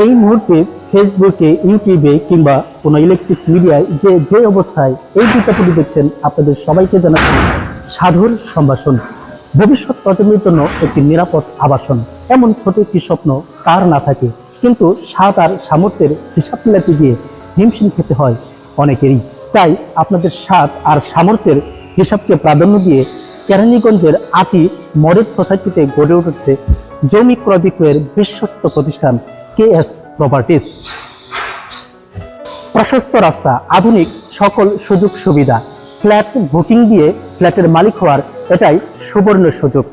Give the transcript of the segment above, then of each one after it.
এই মুহূর্তে ফেসবুকে ইউটিউবে কিংবা কোনো ইলেকট্রিক মিডিয়ায় যে যে অবস্থায় এই বিজ্ঞাপনটি দেখছেন, আপনাদের সবাইকে জানাচ্ছি সাধুর সম্ভাষণ। ভবিষ্যৎ প্রজন্মের জন্য একটি নিরাপদ আবাসন। এমন ছোট একটি স্বপ্ন কার না থাকে? কিন্তু স্বাদ আর সামর্থ্যের হিসাব মিলাতে গিয়ে হিমশিম খেতে হয় অনেকেরই। তাই আপনাদের স্বাদ আর সামর্থ্যের হিসাবকে প্রাধান্য দিয়ে কেরানীগঞ্জের আতি মডেল সোসাইটিতে গড়ে উঠেছে জমি ক্রয় বিক্রয়ের বিশ্বস্ত প্রতিষ্ঠান। K S properties. প্রশস্ত রাস্তা, আধুনিক সকল সুযোগ সুবিধা। ফ্ল্যাট বুকিং দিয়ে ফ্ল্যাটের মালিক হওয়ার এটাই সুবর্ণ সুযোগ।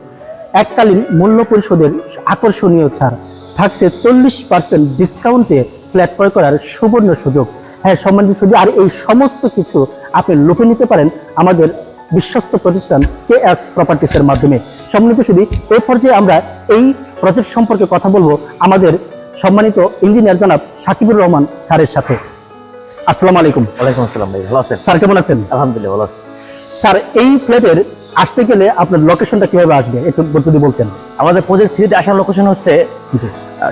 এককালীন মূল্য পরিশোধের আকর্ষণীয় ছাড়। থাকছে চল্লিশ পার্সেন্ট ডিসকাউন্টে ফ্ল্যাট ক্রয় করার সুবর্ণ সুযোগ। হ্যাঁ সম্মানিত সুযোগ আর এই সমস্ত কিছু আপনি লুপে নিতে পারেন আমাদের বিশ্বস্ত প্রতিষ্ঠান কে এস প্রপার্টিসের মাধ্যমে। সম্মানিত শুধু এই পর্যায়ে আমরা এই প্রজেক্ট সম্পর্কে কথা বলব আমাদের সম্মানিত ইঞ্জিনিয়ার জনাব সাকিবুর রহমান স্যারের সাথে। আসসালামু আলাইকুম। ওয়ালাইকুম আসসালাম ভাই ভালো আছেন? স্যার কেমন আছেন? আলহামদুলিল্লাহ ভালো আছি। স্যার এই ফ্ল্যাটের আসতে গেলে আপনার লোকেশনটা কীভাবে আসবে? একটু যদি বলতেন। আমাদের প্রজেক্ট থ্রিতে আসার লোকেশন হচ্ছে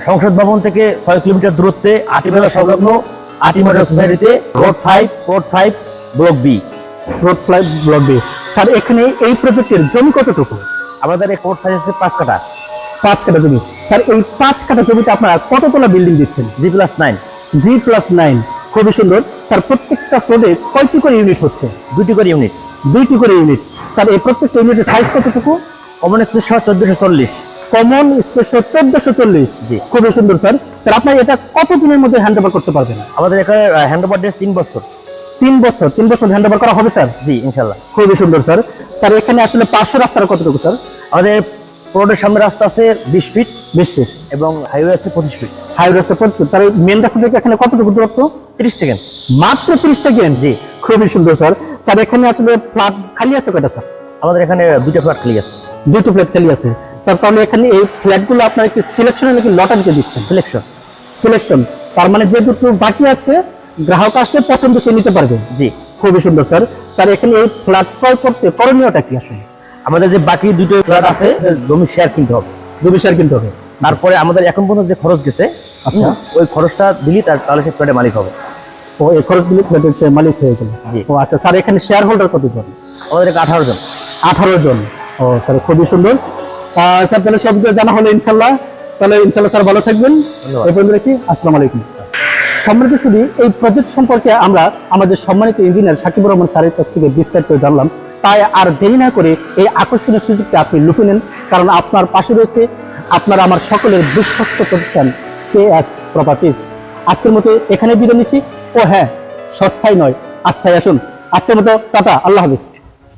সংসদ ভবন থেকে ছয় কিলোমিটার দূরত্বে আটিমেলা সংলগ্ন আটিমেলা সোসাইটিতে road five road five block B road five block B sir এখানে এই প্রজেক্টের জমি কতটুকু? আমাদের এই কোর্ট সাইজ হচ্ছে পাঁচ কাটা পাঁচ কাঠা জমি। স্যার এই পাঁচ কাঠা জমিতে আপনারা কততলা বিল্ডিং দিচ্ছেন? G plus nine G plus nine খুবই সুন্দর। স্যার প্রত্যেকটা ফ্লোরে কয়টি করে ইউনিট হচ্ছে? দুইটি করে ইউনিট দুইটি করে ইউনিট স্যার এই প্রত্যেকটা ইউনিটের সাইজ কতটুকু? কমন স্পেস সহ চোদ্দশো চল্লিশ। কমন স্পেশাল চোদ্দশো চল্লিশ। জি। খুবই সুন্দর স্যার। স্যার আপনার এটা কত দিনের মধ্যে হ্যান্ড ওভার করতে পারবেন? আমাদের এখানে হ্যান্ড ওভার ডেস তিন বছর। তিন বছর। তিন বছর হ্যান্ড ওভার করা হবে স্যার? জি ইনশাল্লাহ খুবই সুন্দর স্যার। স্যার এখানে আসলে পার্শ্ব রাস্তাটা কতটুকু স্যার? আমাদের রোডের সামনে রাস্তা আছে বিশ ফিট বিশ ফিট এবং হাইওয়ে আছে পঁচিশ ফিট। হাই রাস্তা পঁচিশ ফিট। স্যার মেন রাস্তা থেকে এখানে কতটুকু দূরত্ব? তিরিশ সেকেন্ড। মাত্র ত্রিশ সেকেন্ড? জি। খুবই সুন্দর স্যার। স্যার এখানে আসলে ফ্ল্যাট খালি আছে কয়টা স্যার? আমাদের এখানে দুইটা ফ্ল্যাট খালি আছে। দুটো ফ্ল্যাট খালি আছে। স্যার তাহলে এখানে এই ফ্ল্যাটগুলো আপনারা কি সিলেকশনে নাকি লটারিতে দিচ্ছেন? সিলেকশন সিলেকশন তার মানে যে দুটো বাকি আছে গ্রাহক আসলে পছন্দ সে নিতে পারবে। জি। খুবই সুন্দর স্যার। স্যার এখানে এই ফ্ল্যাট ক্রয় করতে করণীয়টা কি আসলে? আমাদের যে বাকি দুটো ফ্ল্যাট আছে জমি শেয়ার কিনতে হবে। জমি শেয়ার কিনতে হবে। তারপরে আমাদের এখন পর্যন্ত যে খরচ গেছে আচ্ছা। ওই খরচটা দিলি তার তাহলে সে ফ্ল্যাটের মালিক হবে। ও এই খরচ দিলে ফ্ল্যাটের সে মালিক হয়ে গেল। জি। ও আচ্ছা স্যার এখানে শেয়ার হোল্ডার কতজন? আমাদের আঠারো জন। আঠারো জন। ও স্যার খুবই সুন্দর। স্যার তাহলে সব জানা হলো ইনশাল্লাহ। তাহলে ইনশাল্লাহ স্যার ভালো থাকবেন। পর্যন্ত রাখি। আসসালামু আলাইকুম। সম্মানিত শুধু এই প্রজেক্ট সম্পর্কে আমরা আমাদের সম্মানিত ইঞ্জিনিয়ার সাকিবুর রহমান স্যারের কাছ থেকে বিস্তারিত জানলাম। তাই আর দেরি না করে এই আকর্ষণীয় সুযোগটা আপনি লুপে নেন। কারণ আপনার পাশে রয়েছে আপনার আমার সকলের বিশ্বস্ত প্রতিষ্ঠান কে এস প্রপার্টিস আজকের মতো এখানে বিদায় নিচ্ছি। ও হ্যাঁ সস্তায় নয়। আস্থায় আসুন। আজকের মতো টাটা, আল্লাহ হাফিজ।